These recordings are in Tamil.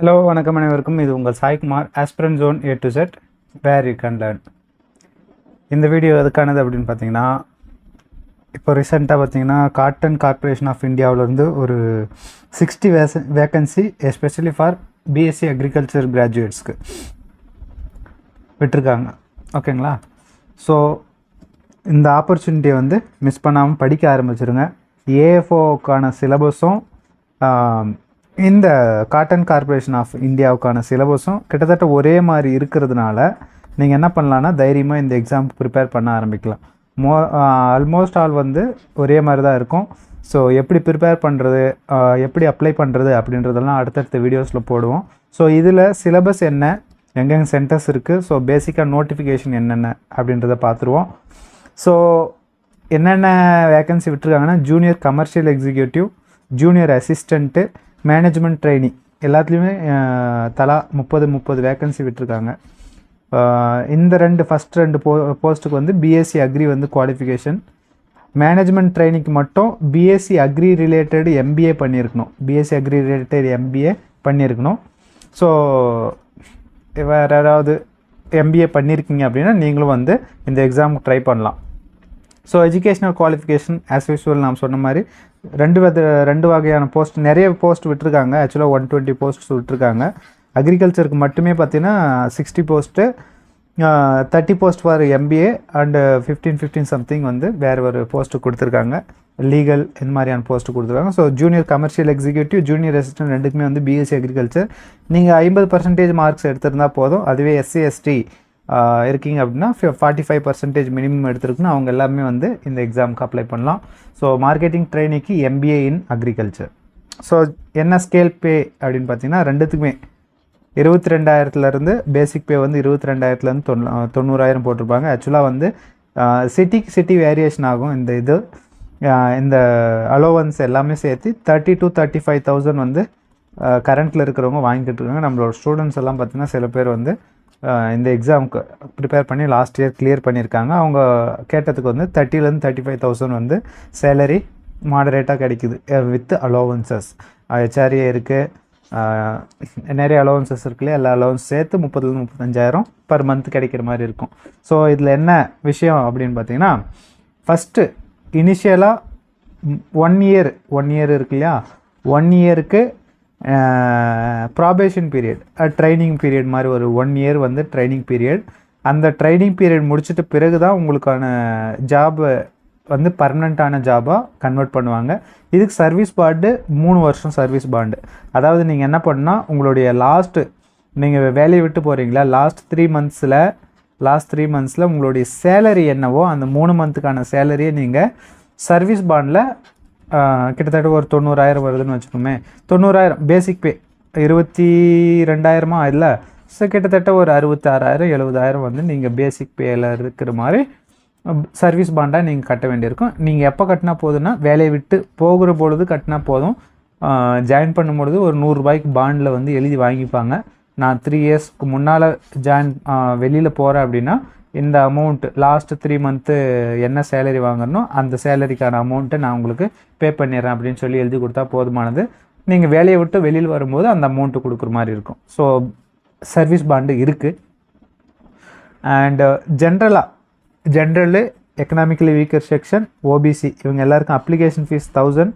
ஹலோ வணக்கம் அனைவருக்கும். இது உங்கள் Saikumar aspirant zone A to Z where you can learn இந்த வீடியோ எதுக்கானது அப்படின்னு பார்த்தீங்கன்னா இப்போ ரீசெண்டாக பார்த்தீங்கன்னா காட்டன் கார்ப்பரேஷன் ஆஃப் இந்தியாவிலேருந்து ஒரு sixty வேச vacancy especially for BSc agriculture கிராஜுவேட்ஸ்க்கு விட்டிருக்காங்க. ஓகேங்களா ஸோ இந்த ஆப்பர்ச்சுனிட்டியை வந்து மிஸ் பண்ணாமல் படிக்க ஆரம்பிச்சிருங்க. ஏஎஃப்ஓக்கான சிலபஸும் இந்த காட்டன் கார்ப்பரேஷன் ஆஃப் இந்தியாவுக்கான சிலபஸும் கிட்டத்தட்ட ஒரே மாதிரி இருக்கிறதுனால நீங்கள் என்ன பண்ணலான்னா தைரியமாக இந்த எக்ஸாமுக்கு ப்ரிப்பேர் பண்ண ஆரம்பிக்கலாம். மோ ஆல்மோஸ்ட் ஆல் வந்து ஒரே மாதிரி தான் இருக்கும். ஸோ எப்படி ப்ரிப்பேர் பண்ணுறது எப்படி அப்ளை பண்ணுறது அப்படின்றதெல்லாம் அடுத்தடுத்த வீடியோஸில் போடுவோம். ஸோ இதில் சிலபஸ் என்ன எங்கெங்கே சென்டர்ஸ் இருக்குது ஸோ பேசிக்காக நோட்டிஃபிகேஷன் என்னென்ன அப்படின்றத பார்த்துருவோம் ஸோ என்னென்ன vacancy விட்டுருக்காங்கன்னா junior commercial executive junior assistant management training எல்லாத்துலேயுமே தலா முப்பது முப்பது வேக்கன்சி விட்டுருக்காங்க. இந்த ரெண்டு ஃபஸ்ட் ரெண்டு போ போஸ்ட்டுக்கு வந்து பிஎஸ்சி அக்ரி வந்து குவாலிஃபிகேஷன் மேனேஜ்மெண்ட் ட்ரைனிங்க்கு மட்டும் பிஎஸ்சி அக்ரி ரிலேட்டட் எம்பிஏ பண்ணியிருக்கணும். பிஎஸ்சி அக்ரி ரிலேட்டட் எம்பிஏ பண்ணியிருக்கணும். ஸோ வேறு யாராவது எம்பிஏ பண்ணியிருக்கீங்க அப்படின்னா நீங்களும் வந்து இந்த எக்ஸாமுக்கு ட்ரை பண்ணலாம். So educational qualification as usual நாம் சொன்ன மாதிரி ரெண்டு வித ரெண்டு வகையான போஸ்ட் நிறைய போஸ்ட் விட்டுருக்காங்க. ஆக்சுவலாக ஒன் டுவெண்ட்டி போஸ்ட்ஸ் விட்டுருக்காங்க. அக்ரிகல்ச்சருக்கு மட்டுமே பார்த்தீங்கன்னா sixty post thirty post for MBA and fifteen fifteen something வந்து வேறு ஒரு போஸ்ட்டு கொடுத்துருக்காங்க. லீகல் இந்த மாதிரியான போஸ்ட்டு கொடுத்துருக்காங்க. So junior commercial executive junior assistant ரெண்டுக்குமே வந்து பிஎஸ்சி அக்ரிகல்ச்சர் நீங்கள் ஐம்பது பர்சன்டேஜ் மார்க்ஸ் எடுத்திருந்தால் போதும். அதுவே எஸ்சி எஸ்டி இருக்கீங்க அப்படின்னா ஃபார்ட்டி ஃபைவ் பர்சன்டேஜ் மினிமம் எடுத்துருக்குன்னு அவங்க எல்லாமே வந்து இந்த எக்ஸாமுக்கு அப்ளை பண்ணலாம். ஸோ மார்க்கெட்டிங் ட்ரைனிக்கு எம்பிஏ இன் அக்ரிகல்ச்சர் ஸோ என்ன ஸ்கேல் பே அப்படின்னு பார்த்தீங்கன்னா ரெண்டுத்துக்குமே. இருபத்தி ரெண்டாயிரத்துலேருந்து பேசிக் பே வந்து இருபத்தி ரெண்டாயிரத்துலேருந்து தொண்ணூ தொண்ணூறாயிரம் போட்டிருப்பாங்க. ஆக்சுவலாக வந்து சிட்டிக்கு சிட்டி வேரியேஷன் ஆகும். இந்த இது இந்த அலோவன்ஸ் எல்லாமே சேர்த்து thirty to thirty five thousand வந்து கரண்ட்டில் இருக்கிறவங்க வாங்கிட்டு இருக்காங்க. நம்மளோட ஸ்டூடெண்ட்ஸ் எல்லாம் பார்த்தீங்கன்னா சில பேர் வந்து இந்த எக்ஸாமுக்கு ப்ரிப்பேர் பண்ணி லாஸ்ட் இயர் கிளியர் பண்ணியிருக்காங்க. அவங்க கேட்டதுக்கு வந்து தேர்ட்டிலேருந்து தேர்ட்டி ஃபைவ் தௌசண்ட் வந்து சேலரி மாடரேட்டாக கிடைக்குது. வித் அலோவன்சஸ் ஹெச்ஆர்ஏ இருக்குது நிறைய அலோவன்சஸ் இருக்குல்ல எல்லா அலோவன்ஸ் சேர்த்து முப்பதுலேருந்து முப்பத்தஞ்சாயிரம் பர் மந்த் கிடைக்கிற மாதிரி இருக்கும். ஸோ இதில் என்ன விஷயம் அப்படின்னு பார்த்தீங்கன்னா ஃபஸ்ட்டு இனிஷியலாக ஒன் இயர் ஒன் இயர் இருக்கு இல்லையா? ஒன் இயருக்கு ப்ராபேஷன் பீரியட் ட்ரைனிங் பீரியட் மாதிரி ஒரு ஒன் இயர் வந்து ட்ரைனிங் பீரியட் அந்த ட்ரைனிங் பீரியட் முடிச்சிட்ட பிறகு தான் உங்களுக்கான ஜாப் வந்து பர்மனண்ட்டான ஜாபாக கன்வெர்ட் பண்ணுவாங்க. இதுக்கு சர்வீஸ் பாண்டு மூணு வருஷம் சர்வீஸ் பாண்டு அதாவது நீங்கள் என்ன பண்ணால் உங்களுடைய லாஸ்ட்டு நீங்கள் வேலையை விட்டு போகிறீங்களா லாஸ்ட் த்ரீ மந்த்ஸில் லாஸ்ட் த்ரீ மந்த்ஸில் உங்களுடைய சேலரி என்னவோ அந்த மூணு மந்த்துக்கான சேலரியை நீங்கள் சர்வீஸ் பாண்டில் கிட்டத்தட்ட ஒரு தொண்ணூறாயிரம் வருதுன்னு வச்சுக்கோமே. தொண்ணூறாயிரம் பேசிக் பே இருபத்தி ரெண்டாயிரமா இல்லை. ஸோ கிட்டத்தட்ட ஒரு அறுபத்தாறாயிரம் எழுபதாயிரம் வந்து நீங்கள் பேசிக் பேயில் இருக்கிற மாதிரி சர்வீஸ் பாண்டாக நீங்கள் கட்ட வேண்டியிருக்கும். நீங்கள் எப்போ கட்டினா போதுன்னா வேலையை விட்டு போகிற பொழுது கட்டினா போதும். ஜாயின் பண்ணும்பொழுது ஒரு நூறுரூபாய்க்கு பாண்டில் வந்து எழுதி வாங்கிப்பாங்க. நான் த்ரீ இயர்ஸ்க்கு முன்னால் ஜாயின் வெளியில் போகிறேன் அப்படின்னா இந்த அமௌண்ட் லாஸ்ட் த்ரீ மந்த்து என்ன சேலரி வாங்கணும் அந்த சேலரிக்கான அமௌண்ட்டை நான் உங்களுக்கு பே பண்ணிடுறேன் அப்படின்னு சொல்லி எழுதி கொடுத்தா போதுமானது. நீங்கள் வேலையை விட்டு வெளியில் வரும்போது அந்த அமௌண்ட்டு கொடுக்குற மாதிரி இருக்கும். ஸோ சர்வீஸ் பாண்டு இருக்குது அண்டு ஜென்ரலாக general economically weaker section OBC இவங்க எல்லாருக்கும் application fee thousand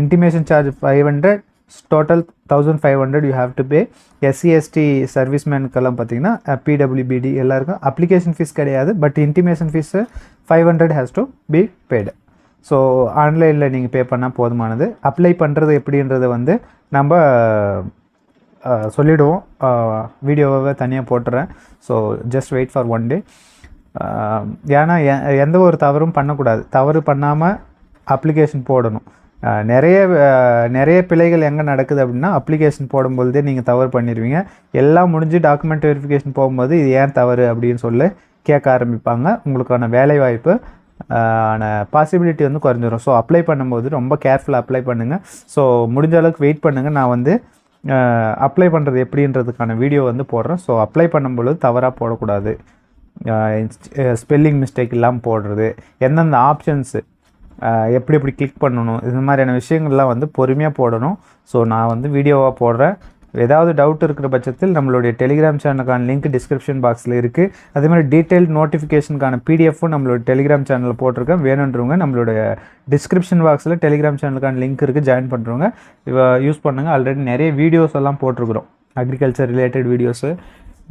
intimation charge five hundred total thousand five hundred you have to pay SC ST சர்வீஸ்மேனுக்கெல்லாம் பார்த்தீங்கன்னா பிடபிள்யூபிடி எல்லாருக்கும் அப்ளிகேஷன் ஃபீஸ் கிடையாது. But intimation fee five hundred has to be paid so ஆன்லைனில் நீங்கள் பே பண்ணால் போதுமானது. அப்ளை பண்ணுறது எப்படின்றத வந்து நம்ம சொல்லிவிடுவோம் வீடியோவை தனியாக போட்டுறேன். So just wait for one day ஏன்னா எ- எந்த ஒரு தவறும் பண்ணக்கூடாது. தவறு பண்ணாமல் அப்ளிகேஷன் போடணும். நிறைய நிறைய பிழைகள் எங்கே நடக்குது அப்படின்னா அப்ளிகேஷன் போடும்பொழுதே நீங்கள் தவறு பண்ணிடுவீங்க எல்லாம் முடிஞ்சு டாக்குமெண்ட் வெரிஃபிகேஷன் போகும்போது இது ஏன் தவறு அப்படின்னு சொல்லி கேட்க ஆரம்பிப்பாங்க. உங்களுக்கான வேலைவாய்ப்பு ஆன பாசிபிலிட்டி வந்து குறைஞ்சிரும். ஸோ அப்ளை பண்ணும்போது ரொம்ப கேர்ஃபுல்லாக அப்ளை பண்ணுங்கள் ஸோ முடிஞ்ச அளவுக்கு வெயிட் பண்ணுங்கள் நான் வந்து அப்ளை பண்ணுறது எப்படின்றதுக்கான வீடியோ வந்து போடுறேன். ஸோ அப்ளை பண்ணும்பொழுது தவறாக போடக்கூடாது. ஸ்பெல்லிங் மிஸ்டேக் இல்லாமல் போடுறது எந்தெந்த ஆப்ஷன்ஸு எப்படி எப்படி கிளிக் பண்ணணும் இந்த மாதிரியான விஷயங்கள்லாம் வந்து பொறுமையாக போடணும். ஸோ நான் வந்து வீடியோவாக போடுறேன். ஏதாவது டவுட் இருக்கிற பட்சத்தில் நம்மளுடைய டெலிகிராம் சேனலுக்கான லிங்க் டிஸ்கிரிப்ஷன் பாக்ஸில் இருக்குது அதே மாதிரி டீட்டெயில் நோட்டிஃபிகேஷனுக்கான பிடிஎஃப்பும் நம்மளோட டெலிகிராம் சேனலில் போட்டிருக்கேன். வேணுன்றவங்க நம்மளுடைய டிஸ்கிரிப்ஷன் பாக்ஸில் டெலிகிராம் சேனலுக்கான லிங்க் இருக்குது ஜாயின் பண்ணுறவங்க யூஸ் பண்ணுங்கள் ஆல்ரெடி நிறைய வீடியோஸ் எல்லாம் போட்டிருக்கிறோம். அக்ரிகல்ச்சர் ரிலேட்டட் வீடியோஸு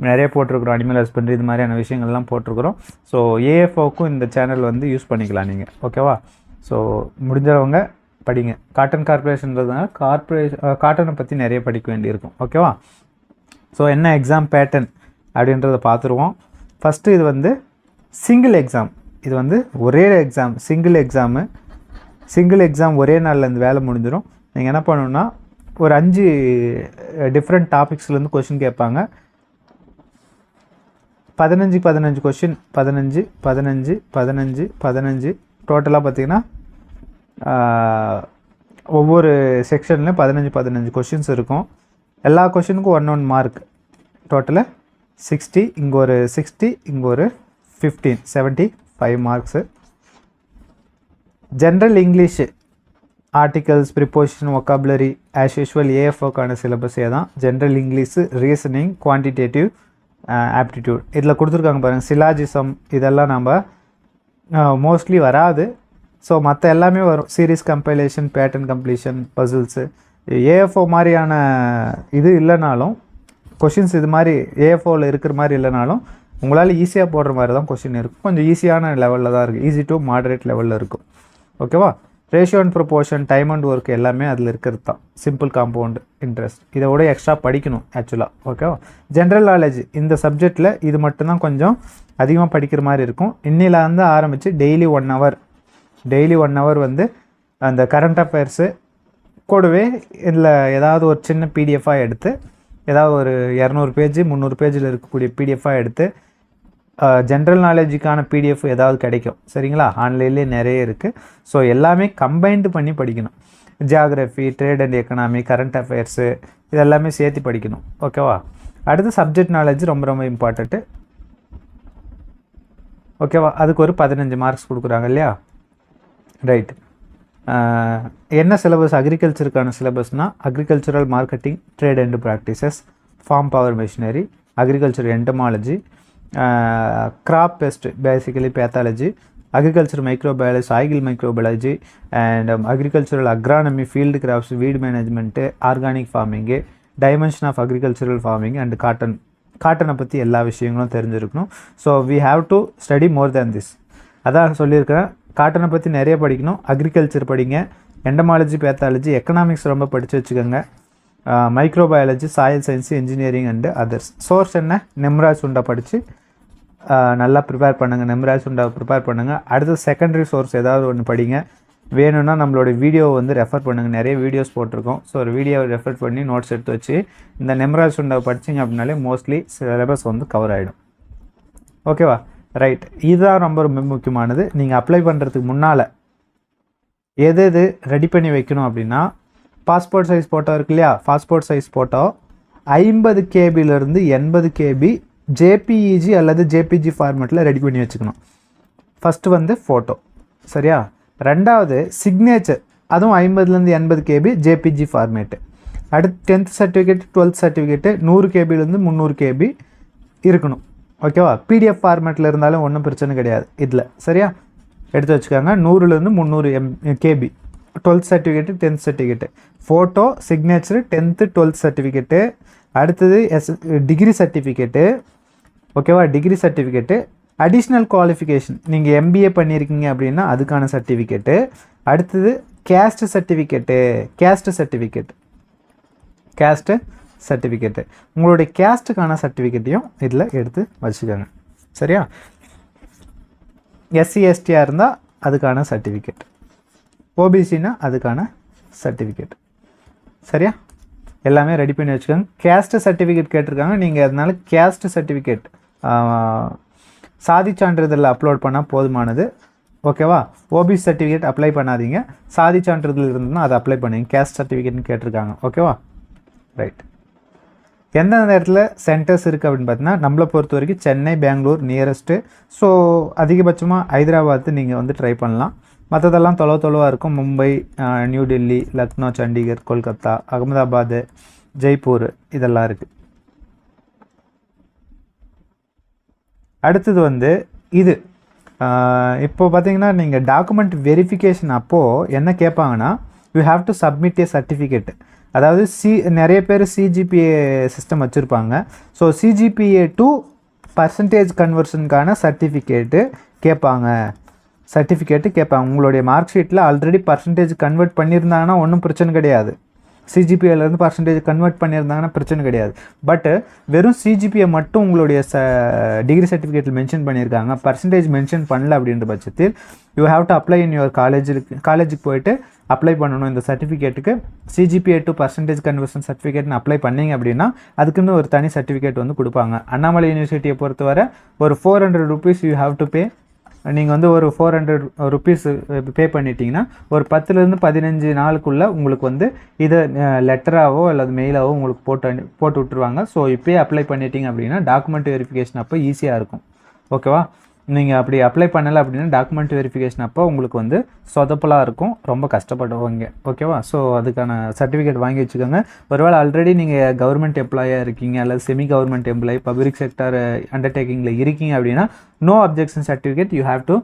நிறைய போட்டிருக்கிறோம். அனிமல் ஹஸ்பண்ட்ரி இது மாதிரியான விஷயங்கள்லாம் போட்டிருக்கிறோம். ஸோ ஏஎஃப்ஓக்கும் இந்த சேனல் வந்து யூஸ் பண்ணிக்கலாம் நீங்கள் ஓகேவா ஸோ முடிஞ்சவங்க படிங்க. காட்டன் கார்பரேஷன்றதுனால கார்பரேஷன் காட்டனை பற்றி நிறைய படிக்க வேண்டியிருக்கும். ஓகேவா ஸோ என்ன எக்ஸாம் பேட்டர்ன் அப்படின்றத பார்த்துருவோம். ஃபஸ்ட்டு இது வந்து சிங்கிள் எக்ஸாம் இது வந்து ஒரே exam single exam single exam ஒரே நாளில் இந்த வேலை முடிஞ்சிடும் நீங்கள் என்ன பண்ணணுன்னா ஒரு அஞ்சு டிஃப்ரெண்ட் டாபிக்ஸ்லேருந்து கொஷின் கேட்பாங்க. பதினஞ்சு பதினஞ்சு கொஷின் பதினஞ்சு பதினஞ்சு பதினஞ்சு பதினஞ்சு. டோட்டலாக பார்த்தீங்கன்னா ஒவ்வொரு செக்ஷன்லையும் பதினஞ்சு பதினஞ்சு கொஷின்ஸ் இருக்கும். எல்லா கொஷினுக்கும் one one mark total sixty இங்கே ஒரு சிக்ஸ்டி இங்கே ஒரு fifteen seventy five marks general English articles preposition vocabulary as usual ஏஎஃப்ஓக்கான சிலபஸே தான். General English reasoning quantitative aptitude இதில் கொடுத்துருக்காங்க பாருங்கள் சிலாஜிசம் இதெல்லாம் நம்ம மோஸ்ட்லி வராது. ஸோ மற்ற எல்லாமே வரும். Series compilation pattern completion puzzles AFO மாதிரியான இது இல்லைனாலும் கொஷின்ஸ் இது மாதிரி ஏஎஃப்ஓவில் இருக்கிற மாதிரி இல்லைனாலும் உங்களால் ஈஸியாக போடுற மாதிரி தான் கொஷின் இருக்கும். கொஞ்சம் ஈஸியான லெவலில் தான் இருக்குது ஈஸி டு மாடரேட் லெவலில் இருக்கும். ஓகேவா ratio and proportion time and work எல்லாமே அதில் இருக்கிறது தான். சிம்பிள் காம்பவுண்ட் இன்ட்ரெஸ்ட் இதை விட எக்ஸ்ட்ரா படிக்கணும் ஆக்சுவலாக ஓகேவா ஜென்ரல் நாலேஜ் இந்த சப்ஜெக்டில் இது மட்டும்தான் கொஞ்சம் அதிகமாக படிக்கிற மாதிரி இருக்கும். இன்னில ஆரம்பித்து daily one hour daily one hour வந்து அந்த கரண்ட் அஃபேர்ஸு கூடவே இதில் ஏதாவது ஒரு சின்ன பிடிஎஃபாக எடுத்து ஏதாவது ஒரு இரநூறு பேஜ் முந்நூறு பேஜில் இருக்கக்கூடிய பிடிஎஃபாக எடுத்து ஜென்ரல் நாலேஜுக்கான பிடிஎஃப் ஏதாவது கிடைக்கும். சரிங்களா? ஆன்லைன்லேயே நிறைய இருக்குது ஸோ எல்லாமே கம்பைன்டு பண்ணி படிக்கணும். Geography trade and economy current affairs இதெல்லாமே சேர்த்து படிக்கணும். ஓகேவா அடுத்து சப்ஜெக்ட் நாலேஜ் ரொம்ப ரொம்ப இம்பார்ட்டண்ட்டு ஓகேவா அதுக்கு ஒரு பதினஞ்சு மார்க்ஸ் கொடுக்குறாங்க இல்லையா? ரைட் என்ன சிலபஸ் அக்ரிகல்ச்சருக்கான சிலபஸ்னால் agricultural marketing trade and practices farm power machinery agriculture entomology crop pest basically pathology agriculture microbiology soil microbiology and agricultural agronomy field crops weed management organic farming dimension of agricultural farming and cotton காட்டனை பற்றி எல்லா விஷயங்களும் தெரிஞ்சிருக்கணும். So we have to study more than this அதான் சொல்லியிருக்கிறேன். காட்டனை பற்றி நிறைய படிக்கணும். அக்ரிகல்ச்சர் படிங்க. எண்டமாலஜி பேத்தாலஜி எக்கனாமிக்ஸ் ரொம்ப படித்து வச்சுக்கோங்க. Microbiology soil science engineering and others source என்ன? நெம்ராஜ் உண்டா படித்து நல்லா ப்ரிப்பேர் பண்ணுங்கள் நெம்ராஜ் உண்டா ப்ரிப்பேர் பண்ணுங்கள் அடுத்து செகண்டரி சோர்ஸ் ஏதாவது ஒன்று படிங்க. வேணும்னா நம்மளோட வீடியோ வந்து ரெஃபர் பண்ணுங்கள் நிறைய வீடியோஸ் போட்டிருக்கோம். ஸோ ஒரு வீடியோவை ரெஃபர் பண்ணி நோட்ஸ் எடுத்து வச்சு இந்த நெம்ராஜ் உண்டாவை படிச்சிங்க அப்படின்னாலே மோஸ்ட்லி சிலபஸ் வந்து கவர் ஆகிடும் ஓகேவா ரைட் இதுதான் ரொம்ப ரொம்ப முக்கியமானது. நீங்கள் அப்ளை பண்ணுறதுக்கு முன்னால் எது எது ரெடி பண்ணி வைக்கணும் அப்படின்னா பாஸ்போர்ட் சைஸ் ஃபோட்டோ இருக்கு இல்லையா? பாஸ்போர்ட் சைஸ் ஃபோட்டோ ஐம்பது கேபிலேருந்து எண்பது கேபி ஜேபிஇஜி அல்லது ஜேபிஜி ஃபார்மேட்டில் ரெடி பண்ணி வச்சுக்கணும். ஃபஸ்ட்டு வந்து ஃபோட்டோ சரியா? ரெண்டாவது சிக்னேச்சர் அதுவும் ஐம்பதுலேருந்து எண்பது கேபி ஜேபிஜி ஃபார்மேட்டு அடுத்து டென்த் சர்டிஃபிகேட் டுவெல்த் சர்டிஃபிகேட்டு நூறு கேபிலேருந்து முந்நூறு கேபி இருக்கணும். ஓகேவா? பிடிஎஃப் ஃபார்மேட்டில் இருந்தாலும் ஒன்றும் பிரச்சனை கிடையாது. இதில். சரியா? எடுத்து வச்சுக்கோங்க. நூறுலேருந்து முந்நூறு M KB twelfth certificate tenth certificate photo signature tenth twelfth certificate அடுத்தது எஸ் டிகிரி சர்டிஃபிகேட்டு ஓகேவா? டிகிரி சர்டிஃபிகேட்டு அடிஷ்னல் குவாலிஃபிகேஷன் நீங்கள் எம்பிஏ பண்ணியிருக்கீங்க அப்படின்னா அதுக்கான சர்டிஃபிகேட்டு அடுத்தது caste certificate caste certificate caste certificate உங்களுடைய கேஸ்ட்டுக்கான சர்டிஃபிகேட்டையும் இதில் எடுத்து வச்சுக்கோங்க. சரியா? எஸ்சி எஸ்டியாக இருந்தால் அதுக்கான சர்டிஃபிகேட் ஓபிசினா அதுக்கான சர்டிஃபிகேட் சரியா? எல்லாமே ரெடி பண்ணி வச்சுக்கோங்க. கேஸ்ட்டு சர்டிஃபிகேட் கேட்டிருக்காங்க. நீங்கள் அதனால கேஸ்ட்டு சர்டிஃபிகேட் சாதி சான்றிதழில் அப்லோட் பண்ணால் போதுமானது. ஓகேவா ஓபிசி சர்டிஃபிகேட் அப்ளை பண்ணாதீங்க. சாதி சான்றிதழ் இருந்ததுன்னா அதை அப்ளை பண்ணுங்க. கேஸ்ட் சர்டிஃபிகேட்னு கேட்டிருக்காங்க. ஓகேவா ரைட் எந்தெந்த இடத்துல சென்டர்ஸ் இருக்குது அப்படின்னு பார்த்தீங்கன்னா நம்மளை பொறுத்த வரைக்கும் சென்னை பெங்களூர் நியரஸ்ட்டு ஸோ அதிகபட்சமாக ஹைதராபாத்து நீங்கள் வந்து ட்ரை பண்ணலாம். மற்றதெல்லாம் தொலை தொலைவாக இருக்கும். மும்பை நியூ டெல்லி லக்னோ சண்டிகர் கொல்கத்தா அகமதாபாத் ஜெய்ப்பூர் இதெல்லாம் இருக்குது அடுத்தது வந்து இது. இப்போ பார்த்தீங்கன்னா நீங்கள் டாக்குமெண்ட் வெரிஃபிகேஷன் அப்போது என்ன கேட்பாங்கன்னா you have to submit a certificate அதாவது சி நிறைய பேர் சிஜிபிஏ சிஸ்டம் வச்சுருப்பாங்க. ஸோ சிஜிபிஏ டூ பர்சன்டேஜ் கன்வர்ஷனுக்கான சர்டிஃபிகேட்டு கேட்பாங்க. சர்டிஃபிகேட்டு கேட்பாங்க. உங்களுடைய மார்க் ஷீட்டில் ஆல்ரெடி பர்சன்டேஜ் கன்வெர்ட் பண்ணியிருந்தாங்கன்னா ஒன்றும் பிரச்சனை கிடையாது. சிஜிபிஏலேருந்து பர்சன்டேஜ் கன்வெர்ட் பண்ணியிருந்தாங்கன்னா பிரச்சனை கிடையாது. பட்டு வெறும் சிஜிபிஏ மட்டும் உங்களுடைய ச டிகிரி சர்டிஃபிகேட்டில் மென்ஷன் பண்ணியிருக்காங்க. பர்சன்டேஜ் மென்ஷன் பண்ணல அப்படின்ற பட்சத்தில் you have to apply in your காலேஜுக்கு காலேஜுக்கு போயிட்டு அப்ளை பண்ணணும். இந்த சர்டிஃபிகேட்டுக்கு சிஜிபிஏ டு பர்சன்டேஜ் கன்வர்ஷன் சர்டிஃபிகேட்னு அப்ளை பண்ணீங்க அப்படின்னா அதுக்குன்னு ஒரு தனி சர்டிஃபிகேட் வந்து கொடுப்பாங்க. அண்ணாமலை யூனிவர்சிட்டியை பொறுத்தவரை ஒரு four hundred rupees you have to pay நீங்கள் வந்து ஒரு ஃபோர் ஹண்ட்ரட் ருபீஸ் பே பண்ணிட்டீங்கன்னா ஒரு பத்துலேருந்து பதினஞ்சு நாளுக்குள்ளே உங்களுக்கு வந்து இதை லெட்டராகவோ அல்லது மெயிலாகவோ உங்களுக்கு போட்டு போட்டு விட்ருவாங்க ஸோ இப்போயே அப்ளை பண்ணிட்டீங்க அப்படின்னா டாக்குமெண்ட் வெரிஃபிகேஷன் அப்போ ஈஸியாக இருக்கும். ஓகேவா நீங்கள் அப்படி அப்ளை பண்ணலை அப்படின்னா டாக்குமெண்ட் வெரிஃபிகேஷன் அப்போ உங்களுக்கு வந்து சொதப்பலாக இருக்கும். ரொம்ப கஷ்டப்படுவாங்க. ஓகேவா ஸோ அதுக்கான சர்டிஃபிகேட் வாங்கி வச்சுக்கோங்க. ஒருவேளை ஆல்ரெடி நீங்கள் கவர்மெண்ட் எம்ப்ளாயாக இருக்கீங்க அல்லது semi government employee public sector அண்டர்டேக்கிங்கில் இருக்கீங்க அப்படின்னா no objection certificate you have to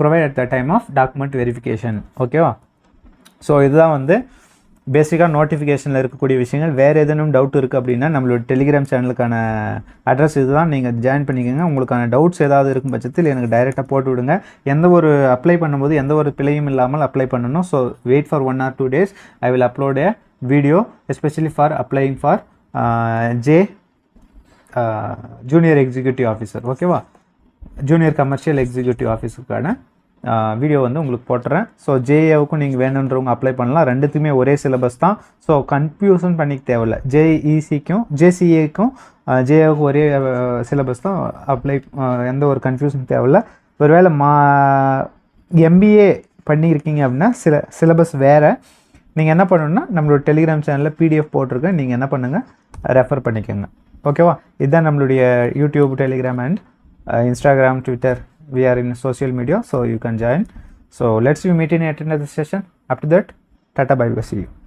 provide at the time of document verification ஓகேவா ஸோ இதுதான் வந்து பேசிக்காக நோட்டிஃபிகேஷனில் இருக்கக்கூடிய விஷயங்கள் வேறு எதுவும் டவுட் இருக்குது அப்படின்னா நம்மளோட டெலிகிராம் சேனலுக்கான அட்ரஸ் இதுதான். நீங்கள் ஜாயின் பண்ணிக்கோங்க. உங்களுக்கான டவுட்ஸ் ஏதாவது இருக்கும் பட்சத்தில் எனக்கு டைரெக்டாக போட்டு விடுங்க. எந்த ஒரு அப்ளை பண்ணும்போது எந்த ஒரு பிழையும் இல்லாமல் அப்ளை பண்ணணும். So wait for one or two days I will upload a video especially for applying for J junior executive officer ஓகேவா ஜூனியர் கமர்ஷியல் எக்ஸிக்யூட்டிவ் ஆஃபீஸருக்கான வீடியோ வந்து உங்களுக்கு போட்டுறேன். ஸோ ஜேஏவுக்கும் நீங்கள் வேணுன்றவங்க அப்ளை பண்ணலாம். ரெண்டுத்துக்குமே ஒரே சிலபஸ் தான். ஸோ கன்ஃபியூஷன் பண்ணிக்க தேவையில்ல. ஜேஇசிக்கும் ஜேசிஏக்கும் ஜேஏவுக்கும் ஒரே சிலபஸ் தான் அப்ளை எந்த ஒரு கன்ஃபியூஷன் தேவையில்ல. ஒருவேளை மா எம்பிஏ பண்ணியிருக்கீங்க அப்படின்னா சில சிலபஸ் வேறு. நீங்கள் என்ன பண்ணணும்னா நம்மளோட டெலிகிராம் சேனலில் பிடிஎஃப் போட்டிருக்கேன். நீங்கள் என்ன பண்ணுங்கள் ரெஃபர் பண்ணிக்கோங்க. ஓகேவா இதுதான் நம்மளுடைய YouTube Telegram and Instagram Twitter we are in social media so you can join. So let's we meet in at another session. After that tata bye bye see you